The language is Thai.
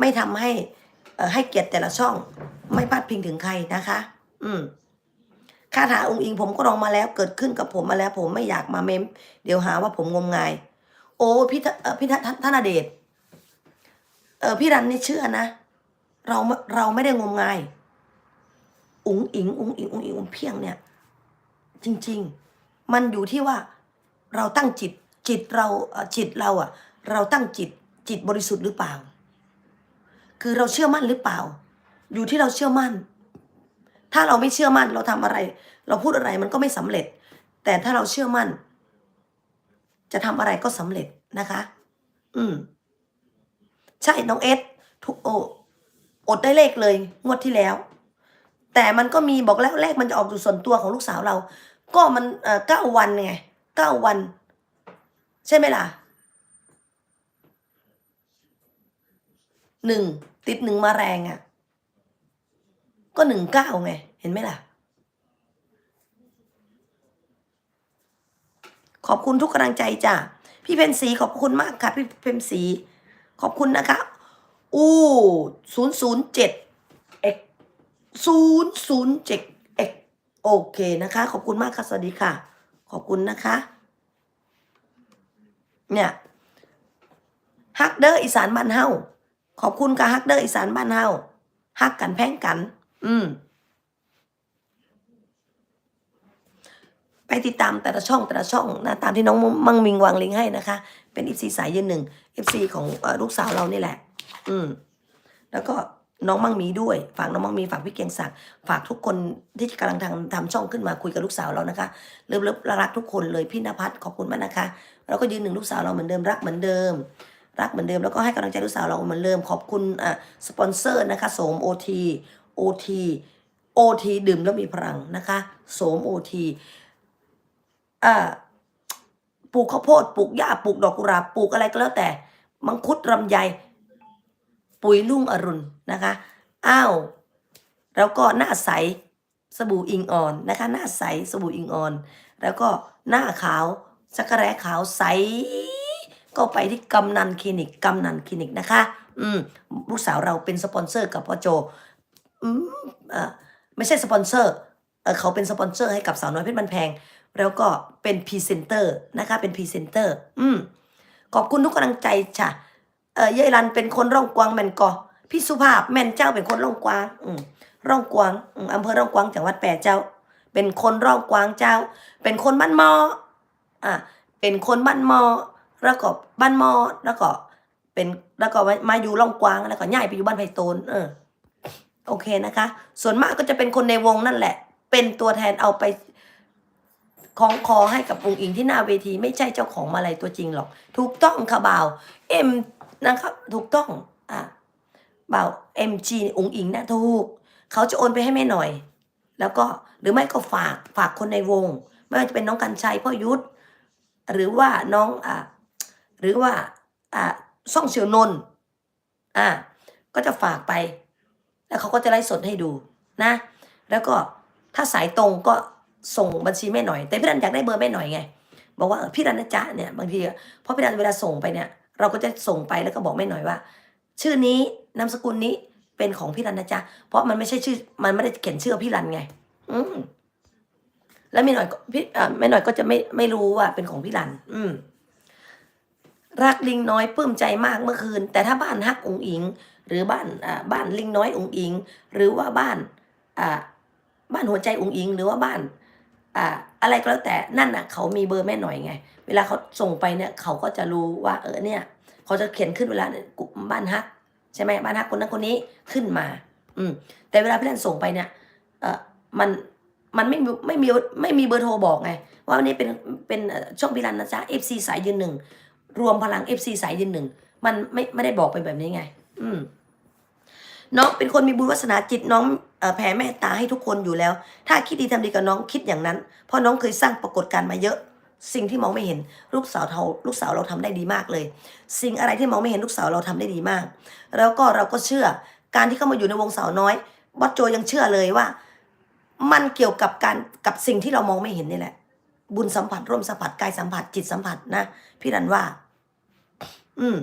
ไม่ทำให้ให้เกียรติแต่ละช่อง ไม่พาดพิงถึงใครนะคะ อืมคาถาองค์อิงผมก็ลองมาแล้วเกิดขึ้นกับผมมาแล้ว ผมไม่อยากมาเมม เดี๋ยวหาว่าผมงมงาย โอ้พี่ทเอ่อพี่ทธนเดชเออพี่รันนี่เชื่อนะ เราเราไม่ได้งมงาย อุ๋งอิงอุ๋งอิงอุ๋งอิงอุ๋งเพียงเนี่ย จริง ๆ มันอยู่ที่ว่า เราตั้งจิตจิตเราจิตเราอะเราตั้งจิตจิตบริสุทธิ์หรือเปล่า คือเราเชื่อมั่นหรือเปล่า อยู่ที่เราเชื่อมั่น ถ้าเราไม่เชื่อมั่นเราทำอะไร เราพูดอะไรมันก็ไม่สำเร็จ แต่ถ้าเราเชื่อมั่น จะทำอะไรก็สำเร็จนะคะ อืม ใช่น้องเอสทุกโออดได้เลขเลย งวดที่แล้ว แต่มันก็มีบอกแล้วเลขมันจะออกอยู่ส่วนตัวของลูกสาวเรา ก็มันเก้าวันไงเก้าวัน ใช่ไหมล่ะ หนึ่งติดหนึ่งมาแรงอะ่ะ ก็หนึ่งเก้าไง เห็นไหมล่ะ ขอบคุณทุกกำลังใจจ้ะพี่เพนสีขอบคุณมากค่ะ พี่เพนสีขอบคุณนะคะ อู้ศูนย์ศูนย์เจ็ดเอ็กศูนย์ศูนย์เจ็ดเอ็กโอเคนะคะ ขอบคุณมากค่ะ สวัสดีค่ะ ขอบคุณนะคะ เนี่ยฮักเดอร์อีสานบ้านเฮา ขอบคุณค่ะฮักเดอร์อีสานบ้านเฮาฮักกันแพ่งกัน อืม ไปติดตามแต่ละช่องแต่ละช่องนะตามที่น้องมังมิงวางลิงก์ให้นะคะ เป็น FC สายยืนหนึ่ง FC ของเอ่อลูกสาวเรานี่แหละ อืม แล้วก็น้องมังมีด้วย ฝากน้องมังมีฝากพี่เกียงศักดิ์ฝากทุกคนที่กำลังทำทำช่องขึ้นมาคุยกับลูกสาวเรานะคะเลิฟเลิฟรักทุกคนเลยพี่นภัสขอบคุณมากนะคะ เราก็ยืนหนึ่งลูกสาวเราเหมือนเดิมรักเหมือนเดิม รักเหมือนเดิมแล้วก็ให้กำลังใจลูกสาวเราเหมือนเดิมขอบคุณอะสปอนเซอร์นะคะโสมโอทีโอทีโอทีดื่มแล้วมีพลังนะคะโสมโอทีอ่าปลูกข้าวโพดปลูกหญ้าปลูกดอกกุหลาบปลูกอะไรก็แล้วแต่ มังคุดลำไย ปุ๋ยลุ่งอรุณนะคะอ้าวแล้วก็หน้าใสสบู่อิงอ่อนนะคะ หน้าใสสบู่อิงอ่อน แล้วก็หน้าขาวสักกะแร้ขาวใส ก็ไปที่กำนันคลินิกกำนันคลินิกนะคะ อืมลูกสาวเราเป็นสปอนเซอร์กับพ่อโจ อืมเอ่อไม่ใช่สปอนเซอร์เออเขาเป็นสปอนเซอร์ให้กับสาวน้อยเพชรบันแพง แล้วก็เป็นพรีเซนเตอร์นะคะ เป็นพรีเซนเตอร์ อืมขอบคุณทุกกำลังใจจ้ะเออเยายรันเป็นคนร่องกวางแม่นกอพี่สุภาพแม่นเจ้าเป็นคนร่องกวาง อืมร่องกวางอืมอำเภอร่องกวางจังหวัดแปรเจ้า เป็นคนร่องกวางเจ้า เป็นคนบ้านมอ อะเป็นคนบ้านมอ แล้วก็บ้านมอแล้วก็เป็นแล้วก็มามาอยู่ร่องกวางแล้วก็ย้ายไปอยู่บ้านไผ่โตนเออโอเคนะคะ ส่วนมากก็จะเป็นคนในวงนั่นแหละ เป็นตัวแทนเอาไปคล้องคอให้กับองค์อิงที่หน้าเวทีไม่ใช่เจ้าของมาลัยตัวจริงหรอก ถูกต้องค่ะบ่าวเอ็มนะครับถูกต้องอะบ่าวเอ็มจีองค์อิงนะถูกเขาจะโอนไปให้แม่หน่อย แล้วก็หรือไม่ก็ฝากฝากคนในวง ไม่ว่าจะเป็นน้องกันชัยพ่อยุทธหรือว่าน้องอะ หรือว่าอะซ่องเสียวนน์อะก็จะฝากไป แล้วเขาก็จะไล่สดให้ดูนะ แล้วก็ถ้าสายตรงก็ส่งบัญชีแม่หน่อย แต่พี่รันอยากได้เบอร์แม่หน่อยไง บอกว่าพี่รันนะจ๊ะเนี่ยบางทีเพราะพี่รันเวลาส่งไปเนี่ย เราก็จะส่งไปแล้วก็บอกแม่หน่อยว่า ชื่อนี้นามสกุลนี้เป็นของพี่รันนะจ๊ะเพราะมันไม่ใช่ชื่อ มันไม่ได้เขียนชื่อพี่รันไง อืมแล้วแม่หน่อยพี่อ่าแม่หน่อยก็จะไม่ไม่รู้ว่าเป็นของพี่รัน อืม รักลิงน้อยปลื้มใจมากเมื่อคืน แต่ถ้าบ้านฮักองอิง หรือบ้านอ่าบ้านลิงน้อยองอิง หรือว่าบ้านอ่าบ้านหัวใจองอิง หรือว่าบ้านอ่าอะไรก็แล้วแต่นั่นน่ะเขามีเบอร์แม่หน่อยไง เวลาเขาส่งไปเนี่ยเขาก็จะรู้ว่าเออเนี่ยเขาจะเขียนขึ้นเวลาบ้านฮักใช่ไหมบ้านฮักคนนั้นคนนี้ขึ้นมา อืมแต่เวลาพี่แดนส่งไปเนี่ยเออมันมันไม่ไม่มีไม่มีเบอร์โทรบอกไง ว่าวันนี้เป็นเป็นช่องพิรันนะจ๊ะ FC สายยืนหนึ่ง รวมพลัง FC สายยืนหนึ่ง มันไม่ไม่ได้บอกไปแบบนี้ไง อืมน้องเป็นคนมีบุญวาสนาจิตน้องอแผ่เมตตาให้ทุกคนอยู่แล้ว ถ้าคิดดีทำดีกับน้องคิดอย่างนั้น เพราะน้องเคยสร้างปรากฏการณ์มาเยอะ สิ่งที่มองไม่เห็นลูกสาวเราลูกสาวเราทำได้ดีมากเลย สิ่งอะไรที่มองไม่เห็นลูกสาวเราทำได้ดีมาก แล้วก็เราก็เชื่อการที่เข้ามาอยู่ในวงสาวน้อยบอสโจยังเชื่อเลยว่า มันเกี่ยวกับการกับสิ่งที่เรามองไม่เห็นนี่แหละ บุญสัมผัสร่วมสัมผัสกายสัมผัสจิตสัมผัสนะพี่รันว่า อืม